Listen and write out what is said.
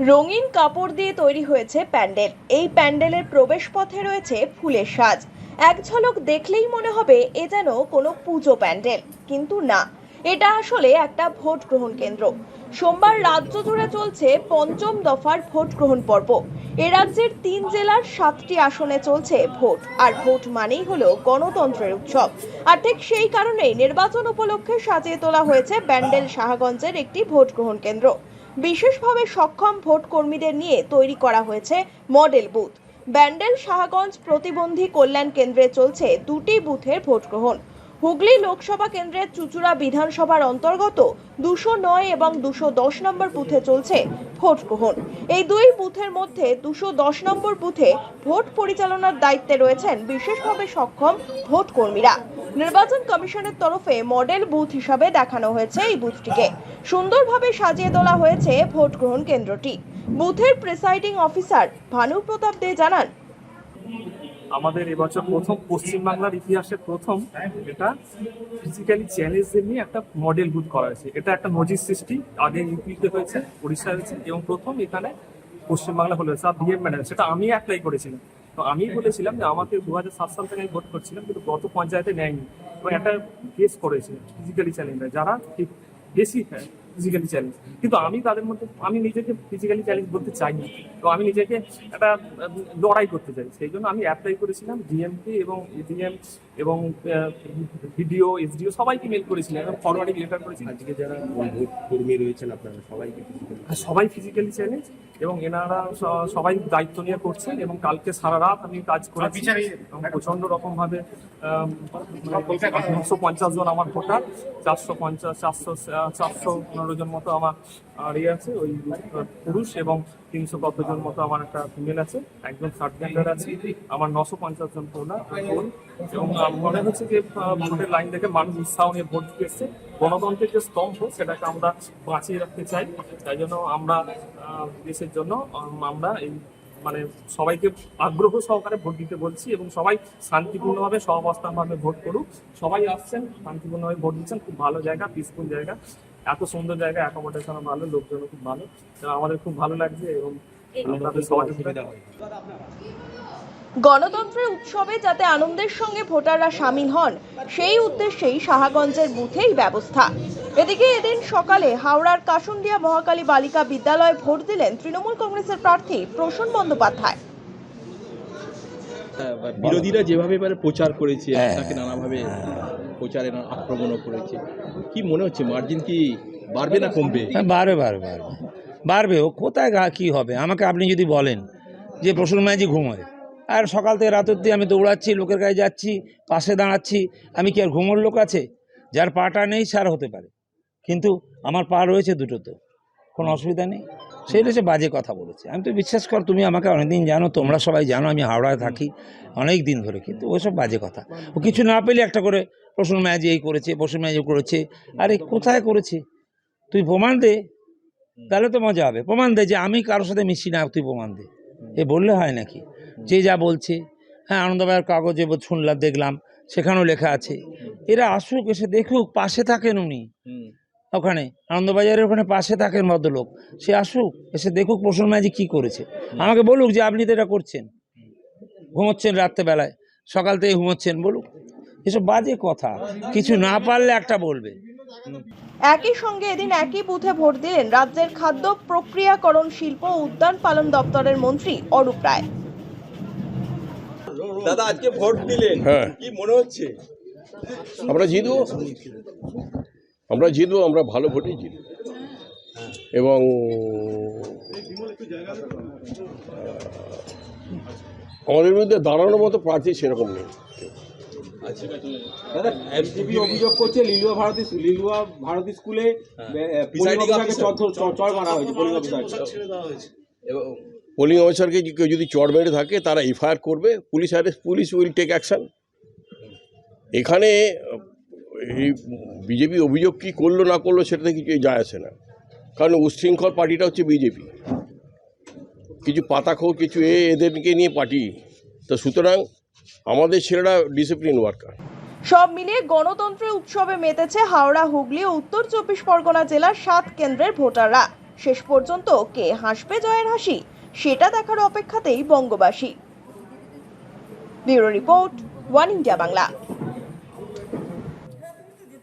রঙিন কাপড় দিয়ে তৈরি হয়েছে প্যান্ডেল। এই প্যান্ডেলের প্রবেশপথে রয়েছে ফুলের সাজ। এক ঝলক দেখলেই মনে হবে এ যেন কোনো পুজো প্যান্ডেল, কিন্তু না। এটা আসলে একটা ভোট গ্রহণ কেন্দ্র। সোমবার রাজ্য জুড়ে চলছে পঞ্চম দফার ভোট গ্রহণ পর্ব। এ রাজ্যের তিন জেলার সাতটি আসনে চলছে ভোট, আর ভোট মানেই হলো গণতন্ত্রের উৎসব। আর ঠিক সেই কারণেই নির্বাচন উপলক্ষে সাজিয়ে তোলা হয়েছে ব্যান্ডেল শাহগঞ্জের একটি ভোট গ্রহণ কেন্দ্র। বিশেষভাবে সক্ষম ভোট কর্মীদের নিয়ে তৈরি করা হয়েছে মডেল বুথ। ব্যান্ডেল শাহগঞ্জ প্রতিবন্ধী কল্যাণ কেন্দ্রে চলছে দুটি বুথের ভোট গ্রহণ হুগলি লোকসভা কেন্দ্রের চুচুড়া বিধানসভার অন্তর্গত দুশো নয় এবং দুশো দশ নম্বর বুথে চলছে ভোট গ্রহণ এই দুই বুথের মধ্যে দুশো দশ নম্বর বুথে ভোট পরিচালনার দায়িত্বে রয়েছেন বিশেষভাবে সক্ষম ভোট কর্মীরা নির্বাচন কমিশনের তরফে মডেল বুথ হিসাবে দেখানো হয়েছে এই বুথটিকে। সুন্দরভাবে সাজিয়ে তোলা হয়েছে ভোট গ্রহণ কেন্দ্রটি। বুথের প্রিসাইডিং অফিসার ভানু প্রতাপ দে জানান। আমাদের এবছর প্রথম পশ্চিমবাংলার ইতিহাসে প্রথম এটা ফিজিক্যালি চ্যালেঞ্জদের নিয়ে একটা মডেল বুথ করা হয়েছে। এটা একটা নজির সৃষ্টি। আগে ইউপিতে হয়েছে উড়িষ্যা হয়েছে, এবং প্রথম এখানে পশ্চিমবাংলা হলো। আর বিএম ম্যাডাম, সেটা আমি অ্যাপ্লাই করেছিলাম। তো আমি বলেছিলাম যে আমাকে দু হাজার সাত সাল থেকে আমি ভোট করছিলাম, কিন্তু গত পঞ্চায়েতে নেয়নি। এবং একটা কেস করেছে ফিজিক্যালি চ্যালেঞ্জ যারা ঠিক বেশি ফিজিক্যালি চ্যালেঞ্জ কিন্তু আমি তাদের মধ্যে আমি নিজেকে ফিজিক্যালি চ্যালেঞ্জ বলতে চাইনি। তো আমি নিজেকে একটা লড়াই করতে চাই। সেই জন্য আমি অ্যাপ্লাই করেছিলাম ডিএমপি এবং এডিএম এবং ভিডিও এসডিও সবাইকে মেল করেছিলাম এবং ফরওয়ার্ডিং লেটার করেছিলাম। আজকে যারা কর্মী রয়েছেন আপনারা সবাইকে আর সবাই ফিজিক্যালি চ্যালেঞ্জ এবং এনারা সবাই দায়িত্ব নিয়ে করছেন এবং কালকে সারা রাত আমি কাজ করেছি। প্রচণ্ড রকম ভাবে নশো পঞ্চাশ জন আমার ভোটার চারশো পঞ্চাশ চারশো চারশো পনেরো জন মতো আমার ইয়ে আছে, ওই পুরুষ এবং তিনশো কত জন মতো আমার একটা ফিমেল আছে, একজন জেন্ডার আছে, আমার নশো পঞ্চাশ জন ভোট এবং মনে হচ্ছে যে ভোটের লাইন থেকে মানুষ উৎসাহ নিয়ে ভোট দিতে এসছে। গণতন্ত্রের যে স্তম্ভ, সেটাকে আমরা বাঁচিয়ে রাখতে চাই। তাই জন্য আমরা দেশের জন্য আমরা এই মানে সবাইকে আগ্রহ সহকারে ভোট দিতে বলছি এবং সবাই শান্তিপূর্ণভাবে, সহাবস্থানভাবে ভোট করুক। সবাই আসছেন, শান্তিপূর্ণভাবে ভোট দিচ্ছেন, খুব ভালো জায়গা পিসফুল জায়গা। এত সুন্দর জায়গা অ্যাকোমোডেশনও ভালো লোকজনও খুব ভালো। আমাদের খুব ভালো লাগছে এবং গণতন্ত্রের উৎসবে যাতে আনন্দের সঙ্গে ভোটাররা সামিল হন সেই উদ্দেশ্যেই শাহগঞ্জের বুথেই ব্যবস্থা। এদিকে এদিন সকালে হাওড়ার কাসুন্দিয়া মহাকালী বালিকা বিদ্যালয়ে ভোট দিলেন তৃণমূল কংগ্রেসের প্রার্থী প্রসূন বন্দ্যোপাধ্যায়। বিরোধীরা যেভাবে প্রচার করেছে হ্যাঁ। আপনাকে নানাভাবে প্রচারে আক্রমণও করেছে। কি মনে হচ্ছে, মার্জিন কি বাড়বে না কমবে? হ্যাঁ বাড়বে বাড়বে বাড়বে। বাড়বে ও কোথায় গা, কী হবে? আমাকে আপনি যদি বলেন যে প্রসুর মাঝি ঘুমোয় আর সকাল থেকে রাত অব্দি আমি দৌড়াচ্ছি, লোকের গায়ে যাচ্ছি, পাশে দাঁড়াচ্ছি, আমি কি আর ঘুমোর লোক আছে? যার পাটা নেই, সার হতে পারে। কিন্তু আমার পা রয়েছে দুটো তো কোনো অসুবিধা নেই। সেটা হচ্ছে বাজে কথা বলেছে। আমি তো বিশ্বাস কর তুমি আমাকে অনেকদিন জানো তোমরা সবাই জানো আমি হাওড়ায় থাকি অনেক দিন ধরে কিন্তু ওসব বাজে কথা। ও কিছু না পেলে একটা করে প্রসন্ন ম্যাজি এই করেছে প্রসন্ন ম্যাজি করেছে। আরে কোথায় করেছে? তুই প্রমাণ দে। তাহলে তো মজা হবে। প্রমাণ দে যে আমি কারোর সাথে মিশি না তুই প্রমাণ দে। এ বললে হয় নাকি? যে যা বলছে হ্যাঁ আনন্দবাজার কাগজে শুনলাম দেখলাম সেখানেও লেখা আছে। এরা আসুক এসে দেখুক পাশে থাকেন উনি। ওখানে আনন্দবাজারের ওখানে পাশে থাকেন ভদ্রলোক। সে আসুক এসে দেখুক প্রসন্ন ম্যাজি কী করেছে। আমাকে বলুক যে আপনি তো এটা করছেন। ঘুমোচ্ছেন রাত্রেবেলায় সকাল থেকে ঘুমোচ্ছেন বলুক। এসব বাজে কথা। কিছু না পারলে একটা বলবে। একই সঙ্গে এদিন একই বুথে ভোট দিলেন রাজ্যের খাদ্য প্রক্রিয়াকরণ শিল্প ও উদ্যান পালন দপ্তরের মন্ত্রী অরূপ রায়। দাদা আজকে ভোট দিলেন। হ্যাঁ। কি মনে হচ্ছে? আমরা জিতবো? আমরা জিতবো আমরা ভালো ভোটেই জিতবো। এবং আমাদের মধ্যে দাঁড়ানোর মতো প্রার্থী সেরকম নেই। অভিযোগ করছে লিলুয়া ভারতী লিলুয়া ভারতী স্কুলে মারা হয়েছে পোলিং অফিসারকে। কেউ যদি চড় মেরে থাকে তারা এফআইআর করবে police arrest police will take action. এখানে এই বিজেপি অভিযোগ কী করল, না করল সেটাতে কিছু যায় আসে না। কারণ উচ্ছৃঙ্খল পার্টিটা হচ্ছে বিজেপি। কিছু পাতাখো কিছু এ, এদেরকে নিয়ে পার্টি। তো সুতরাং আমাদের ছেলেরা ডিসিপ্লিন ওয়ার্কার সব মিলিয়ে গণতন্ত্রের উৎসবে মেতেছে হাওড়া, হুগলি ও উত্তর চব্বিশ পরগনা জেলার সাত কেন্দ্রের ভোটাররা। শেষ পর্যন্ত কে হাসবে জয়ের হাসি, সেটা দেখার অপেক্ষাতেই বঙ্গবাসী। Bureau report, one India Bangla.